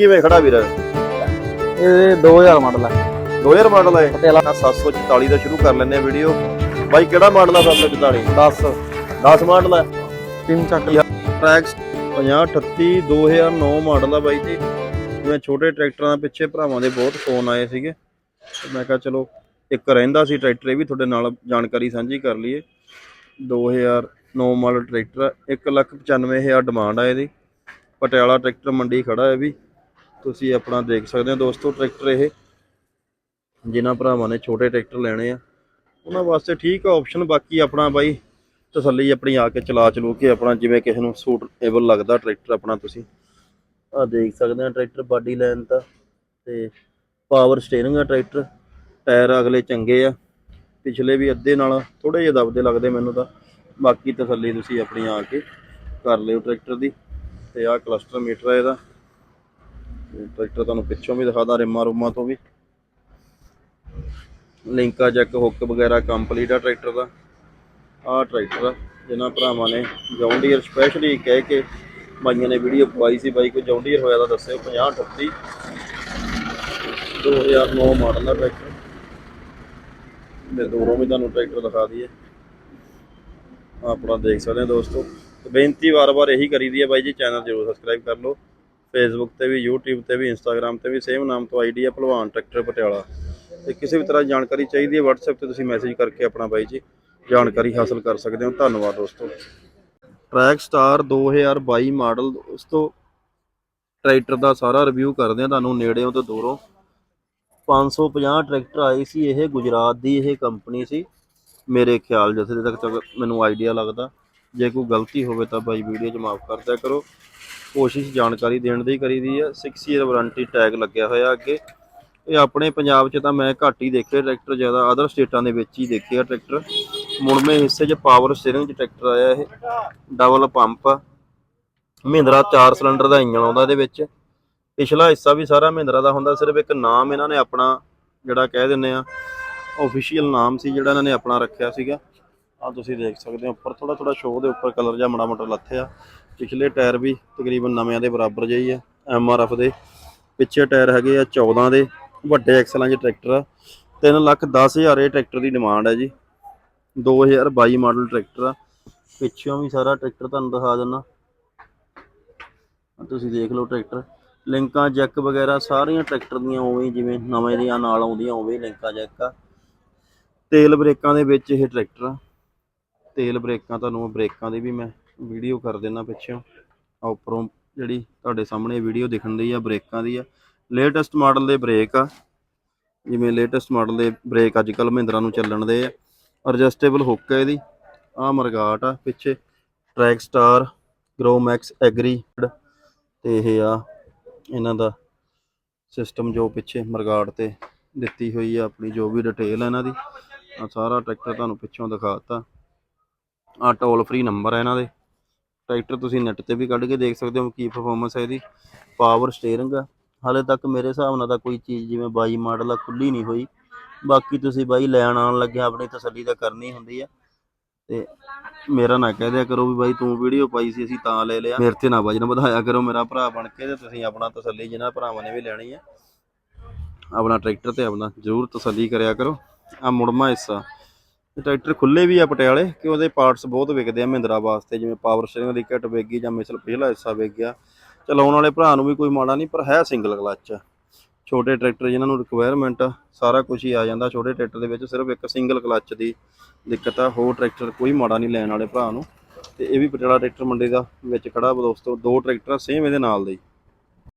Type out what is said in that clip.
ਕਿਵੇਂ ਖੜਾ ਵੀਰ? ਇਹ 2000 ਮਾਡਲ ਹੈ 2000 ਮਾਡਲ ਹੈ ਪਟਿਆਲਾ। 744 ਦਾ ਸ਼ੁਰੂ ਕਰ ਲੈਂਦੇ ਆ ਵੀਡੀਓ ਬਾਈ ਕਿਹੜਾ ਮਾਡਲ ਆ 744 10 10 ਮਾਡਲ ਹੈ ਤਿੰਨ ਚੱਕ ਟਰੈਕਸ 5038 2009 ਮਾਡਲ ਆ ਬਾਈ ਜੀ। ਜਿਵੇਂ ਛੋਟੇ ਟਰੈਕਟਰਾਂ ਦੇ ਪਿੱਛੇ ਭਰਾਵਾਂ ਦੇ ਬਹੁਤ ਫੋਨ ਆਏ ਸੀਗੇ। ਮੈਂ ਕਿਹਾ ਚਲੋ ਇੱਕ ਰਹਿੰਦਾ ਸੀ ਟਰੈਕਟਰ ਇਹ ਵੀ ਤੁਹਾਡੇ ਨਾਲ ਜਾਣਕਾਰੀ ਸਾਂਝੀ ਕਰ ਲਈਏ। 2009 ਮਾਡਲ ਟਰੈਕਟਰ 195000 ਡਿਮਾਂਡ ਆ ਇਹਦੀ। ਪਟਿਆਲਾ ਟਰੈਕਟਰ ਮੰਡੀ ਖੜਾ ਹੈ ਵੀ। ਤੁਸੀਂ ਆਪਣਾ ਦੇਖ ਸਕਦੇ ਹੋ ਦੋਸਤੋ, ਟਰੈਕਟਰ ਇਹ। ਜਿਨ੍ਹਾਂ ਭਰਾਵਾਂ ਨੇ ਛੋਟੇ ਟਰੈਕਟਰ ਲੈਣੇ ਆ। ਉਹਨਾਂ ਵਾਸਤੇ ਠੀਕ ਆ ਆਪਸ਼ਨ ਬਾਕੀ ਆਪਣਾ ਬਾਈ ਤਸੱਲੀ ਆਪਣੀ ਆ ਕੇ ਚਲਾ ਚਲੂ ਕੇ ਆਪਣਾ ਜਿਵੇਂ ਕਿਸੇ ਨੂੰ ਸੂਟੇਬਲ ਲੱਗਦਾ ਟਰੈਕਟਰ ਆਪਣਾ ਤੁਸੀਂ। ਆ ਦੇਖ ਸਕਦੇ ਆ ਟਰੈਕਟਰ ਬਾਡੀ ਲਾਈਨ ਤਾਂ ਤੇ ਪਾਵਰ ਸਟੀਅਰਿੰਗ ਆ ਟਰੈਕਟਰ। ਟਾਇਰ ਅਗਲੇ ਚੰਗੇ ਆ। ਪਿਛਲੇ ਵੀ ਅੱਧੇ ਨਾਲ ਥੋੜੇ ਜਿਹੇ ਦਬਦੇ ਲੱਗਦੇ ਮੈਨੂੰ ਤਾਂ। ਬਾਕੀ ਤਸੱਲੀ ਤੁਸੀਂ ਆਪਣੀ ਆ ਕੇ ਕਰ ਲਿਓ ਟਰੈਕਟਰ ਦੀ। ਤੇ ਆਹ ਕਲਸਟਰ ਮੀਟਰ ਹੈ ਇਹਦਾ। ਟਰੈਕਟਰ ਤੁਹਾਨੂੰ ਪਿੱਛੋਂ ਵੀ ਦਿਖਾਦਾ, ਰਿਮਾਂ ਰੁਮਾਂ ਤੋਂ ਵੀ। ਲਿੰਕਾ ਜੈਕ ਹੁੱਕ ਵਗੈਰਾ ਕੰਪਲੀਟ ਆ ਟਰੈਕਟਰ ਦਾ। ਆਹ ਟਰੈਕਟਰ ਆ, ਜਿਨ੍ਹਾਂ ਭਰਾਵਾਂ ਨੇ ਜੌਂਡੀਅਰ ਸਪੈਸ਼ਲੀ ਕਹਿ ਕੇ ਬਾਈਆਂ ਨੇ ਵੀਡੀਓ ਪਵਾਈ ਸੀ ਬਾਈ, ਕੋਈ ਜੌਂਡੀਅਰ ਹੋਇਆ ਤਾਂ ਦੱਸਿਓ 50 38 2009 ਮਾਡਲ ਦਾ ਟਰੈਕਟਰ। ਤੇ ਦੂਰੋਂ ਵੀ ਤੁਹਾਨੂੰ ਟਰੈਕਟਰ ਦਿਖਾ ਦਈਏ। ਆਪਣਾ ਦੇਖ ਸਕਦੇ ਹੋ ਦੋਸਤੋ। ਬੇਨਤੀ ਵਾਰ-ਵਾਰ ਇਹੀ ਕਰੀਦੀ ਹੈ ਬਾਈ ਜੀ, ਚੈਨਲ ਜ਼ਰੂਰ ਸਬਸਕ੍ਰਾਈਬ ਕਰ ਲਓ। ਫੇਸਬੁੱਕ ਤੇ ਵੀ, YouTube ਤੇ ਵੀ ਇੰਸਟਾਗ੍ਰam ਤੇ ਵੀ ਸੇਮ ਨਾਮ ਤੋਂ ਆਈਡੀ ਹੈ ਭਲਵਾਨ ਟਰੈਕਟਰ ਪਟਿਆਲਾ। ਤੇ ਕਿਸੇ ਵੀ ਤਰ੍ਹਾਂ ਦੀ ਜਾਣਕਾਰੀ ਚਾਹੀਦੀ ਹੈ, WhatsApp ਤੇ ਤੁਸੀਂ ਮੈਸੇਜ ਕਰਕੇ ਆਪਣਾ ਬਾਈ ਜੀ ਜਾਣਕਾਰੀ ਹਾਸਲ ਕਰ ਸਕਦੇ ਹੋ। ਧੰਨਵਾਦ ਦੋਸਤੋ। ਟਰੈਕ ਸਟਾਰ 2022 ਮਾਡਲ ਦੋਸਤੋ ਟਰੈਕਟਰ ਦਾ ਸਾਰਾ ਰਿਵਿਊ ਕਰਦੇ ਆ ਤੁਹਾਨੂੰ ਨੇੜਿਓਂ ਤੇ ਦੂਰੋਂ। 550 ਟਰੈਕਟਰ ਆਏ ਸੀ, ਇਹ ਗੁਜਰਾਤ ਦੀ ਇਹ ਕੰਪਨੀ ਸੀ, ਮੇਰੇ ਖਿਆਲ ਜਿੱਥੇ ਤੱਕ ਮੈਨੂੰ ਆਈਡੀਆ ਲੱਗਦਾ। ਜੇ ਕੋਈ ਗਲਤੀ ਹੋਵੇ ਤਾਂ ਬਾਈ ਵੀਡੀਓ 'ਚ ਮਾਫ ਕਰ ਦਿਆ ਕਰੋ। ਕੋਸ਼ਿਸ਼ ਜਾਣਕਾਰੀ ਦੇਣ ਦੀ ਕਰੀਦੀ ਆ। 6 ਈਅਰ ਵਾਰੰਟੀ ਟੈਗ ਲੱਗਿਆ ਹੋਇਆ ਅੱਗੇ। ਇਹ ਆਪਣੇ ਪੰਜਾਬ 'ਚ ਤਾਂ ਮੈਂ ਘੱਟ ਹੀ ਦੇਖੇ ਟਰੈਕਟਰ ਜ਼ਿਆਦਾ ਅਦਰ ਸਟੇਟਾਂ ਦੇ ਵਿੱਚ ਹੀ ਦੇਖੇ ਆ ਟਰੈਕਟਰ ਮੁੜਵੇਂ ਹਿੱਸੇ 'ਚ ਪਾਵਰ ਸਟੀਅਰਿੰਗ 'ਚ ਟਰੈਕਟਰ ਆਇਆ ਇਹ। ਡਬਲ ਪੰਪ ਮਹਿੰਦਰਾ 4 ਸਿਲੰਡਰ ਦਾ ਇੰਜਨ ਆਉਂਦਾ ਇਹਦੇ ਵਿੱਚ। ਪਿਛਲਾ ਹਿੱਸਾ ਵੀ ਸਾਰਾ ਮਹਿੰਦਰਾ ਦਾ ਹੁੰਦਾ, ਸਿਰਫ ਇੱਕ ਨਾਮ ਇਹਨਾਂ ਨੇ ਆਪਣਾ ਜਿਹੜਾ ਕਹਿ ਦਿੰਦੇ ਆ ਆਫੀਸ਼ੀਅਲ ਨਾਮ ਸੀ ਜਿਹੜਾ ਇਹਨਾਂ ਨੇ ਆਪਣਾ ਰੱਖਿਆ ਸੀਗਾ। ਆ ਤੁਸੀਂ ਦੇਖ ਸਕਦੇ ਹੋ, ਉੱਪਰ ਥੋੜਾ ਥੋੜਾ ਸ਼ੋਅ ਦੇ ਉੱਪਰ ਕਲਰ ਜਿਹਾ ਮਾੜਾ ਮੋਟਾ ਲੱਥਿਆ ਪਿਛਲੇ ਟਾਇਰ ਵੀ ਤਕਰੀਬਨ ਨਵਿਆਂ ਦੇ ਬਰਾਬਰ ਜਿਹੀ ਆ ਐਮ ਆਰ ਐਫ ਦੇ। ਪਿੱਛੇ ਟਾਇਰ ਹੈਗੇ ਆ 14 ਦੇ, ਵੱਡੇ ਐਕਸਲਾਂ 'ਚ ਟਰੈਕਟਰ ਆ। 3 ਲੱਖ 10 ਹਜ਼ਾਰ ਇਹ ਟਰੈਕਟਰ ਦੀ ਡਿਮਾਂਡ ਹੈ ਜੀ। 2022 ਮਾਡਲ ਟਰੈਕਟਰ ਆ। ਪਿੱਛੋਂ ਵੀ ਸਾਰਾ ਟਰੈਕਟਰ ਤੁਹਾਨੂੰ ਦਿਖਾ ਦਿੰਨਾ। ਤੁਸੀਂ ਦੇਖ ਲਓ ਟਰੈਕਟਰ ਲਿੰਕਾਂ ਜੈਕ ਵਗੈਰਾ ਸਾਰੀਆਂ ਟਰੈਕਟਰ ਦੀਆਂ ਉਵੇਂ ਜਿਵੇਂ ਨਵੇਂ ਦੀਆਂ, ਨਾਲ ਆਉਂਦੀਆਂ, ਉਵੇਂ ਲਿੰਕਾਂ ਜੈਕ ਆ। ਤੇਲ ਬ੍ਰੇਕਾਂ ਦੇ ਵਿੱਚ ਇਹ ਟਰੈਕਟਰ ਆ। ਤੇਲ ਬ੍ਰੇਕਾਂ, ਤੁਹਾਨੂੰ ਬ੍ਰੇਕਾਂ ਦੀ ਵੀ ਮੈਂ ਵੀਡੀਓ ਕਰ ਦੇਣਾ ਪਿੱਛੋਂ। ਆ ਉੱਪਰੋਂ ਜਿਹੜੀ ਤੁਹਾਡੇ ਸਾਹਮਣੇ ਵੀਡੀਓ ਦਿਖਣ ਦੀ ਆ, ਬ੍ਰੇਕਾਂ ਦੀ ਆ। ਲੇਟੈਸਟ ਮਾਡਲ ਦੇ ਬ੍ਰੇਕ ਆ। ਜਿਵੇਂ ਲੇਟੈਸਟ ਮਾਡਲ ਦੇ ਬ੍ਰੇਕ ਅੱਜ ਕੱਲ ਮਹਿੰਦਰਾ ਨੂੰ ਚੱਲਣ ਦੇ ਆ। ਐਡਜਸਟੇਬਲ ਹੁੱਕ ਹੈ ਇਹਦੀ। ਆ ਮਰਗਾਟ ਆ ਪਿੱਛੇ। Track star grow Max agri ਤੇ ਇਹ ਆ ਇਹਨਾਂ ਦਾ ਸਿਸਟਮ ਜੋ ਪਿੱਛੇ ਮਰਗਾਟ ਤੇ ਦਿੱਤੀ ਹੋਈ ਆ ਆਪਣੀ ਜੋ ਵੀ ਡਿਟੇਲ ਹੈ ਇਹਨਾਂ ਦੀ। ਆ ਸਾਰਾ ਟਰੈਕਟਰ ਤੁਹਾਨੂੰ ਪਿੱਛੋਂ ਦਿਖਾਤਾ ਆ ਟੋਲ ਫ੍ਰੀ ਨੰਬਰ ਹੈ ਇਹਨਾਂ ਦੇ। ਟਰੈਕਟਰ ਤੁਸੀਂ ਨੈਟ ਤੇ ਵੀ ਕੱਢ ਕੇ ਦੇਖ ਸਕਦੇ ਹੋ ਕੀ ਪਰਫਾਰਮੈਂਸ ਹੈ ਇਹਦੀ। ਪਾਵਰ ਸਟੀਅਰਿੰਗ ਆ। ਹਾਲੇ ਤੱਕ ਮੇਰੇ ਹਿਸਾਬ ਨਾਲ ਤਾਂ ਕੋਈ ਚੀਜ਼ ਜਿਵੇਂ 22 ਮਾਡਲ ਆ ਖੁੱਲੀ ਨਹੀਂ ਹੋਈ। ਬਾਕੀ ਤੁਸੀਂ ਬਾਈ ਲੈਣ ਆਉਣ ਲੱਗਿਆ ਆਪਣੀ ਤਸੱਲੀ ਤਾਂ ਕਰਨੀ ਹੁੰਦੀ ਆ। ਤੇ ਮੇਰਾ ਨਾ ਕਹਿ ਦਿਆ ਕਰੋ ਵੀ ਬਾਈ ਤੂੰ ਵੀਡੀਓ ਪਾਈ ਸੀ, ਅਸੀਂ ਤਾਂ ਲੈ ਲਿਆ। ਮੇਰੇ ਤੇ ਨਾ ਵਜਨ ਵਧਾਇਆ ਕਰੋ, ਮੇਰਾ ਭਰਾ ਬਣ ਕੇ ਤੇ ਤੁਸੀਂ ਆਪਣਾ ਤਸੱਲੀ ਜਿਹਨਾਂ ਭਰਾਵਾਂ ਨੇ ਵੀ ਲੈਣੀ ਆ। ਆਪਣਾ ਟਰੈਕਟਰ ਤੇ ਆਪਣਾ ਜ਼ਰੂਰ ਤਸੱਲੀ ਕਰਿਆ ਕਰੋ। ਆ ਮੁੜਮਾ ਹਿੱਸਾ। ਟਰੈਕਟਰ ਖੁੱਲੇ ਵੀ ਆ ਪਟਿਆਲੇ, ਕਿ ਉਹਦੇ ਪਾਰਟਸ ਬਹੁਤ ਵਿਕਦੇ ਆ ਮਹਿੰਦਰਾ ਵਾਸਤੇ, ਜਿਵੇਂ ਪਾਵਰ ਸਟੀਅਰਿੰਗ ਦੀ ਕਿੱਟ ਵਿਕ ਗਈ ਜਾਂ ਮਿਸਲ ਪਿਛਲਾ ਹਿੱਸਾ ਵਿਕ ਗਿਆ। ਚਲਾਉਣ ਵਾਲੇ ਭਰਾ ਨੂੰ ਵੀ ਕੋਈ ਮਾੜਾ ਨਹੀਂ, ਪਰ ਹੈ ਸਿੰਗਲ ਕਲੱਚ ਛੋਟੇ ਟਰੈਕਟਰ ਜਿਨ੍ਹਾਂ ਨੂੰ ਰਿਕੁਆਇਰਮੈਂਟ ਆ ਸਾਰਾ ਕੁਝ ਹੀ ਆ ਜਾਂਦਾ, ਛੋਟੇ ਟਰੈਕਟਰ ਦੇ ਵਿੱਚ ਸਿਰਫ ਇੱਕ ਸਿੰਗਲ ਕਲੱਚ ਦੀ ਦਿੱਕਤ ਆ, ਹੋਰ ਟਰੈਕਟਰ ਕੋਈ ਮਾੜਾ ਨਹੀਂ ਲੈਣ ਵਾਲੇ ਭਰਾ ਨੂੰ। ਤੇ ਇਹ ਵੀ ਪਟਿਆਲਾ ਟਰੈਕਟਰ ਮੰਡੀ ਦਾ ਵਿੱਚ ਖੜਾ ਵਾ ਦੋਸਤੋ, ਦੋ ਟਰੈਕਟਰ ਸੇਮ ਇਹਦੇ ਨਾਲ ਦੇ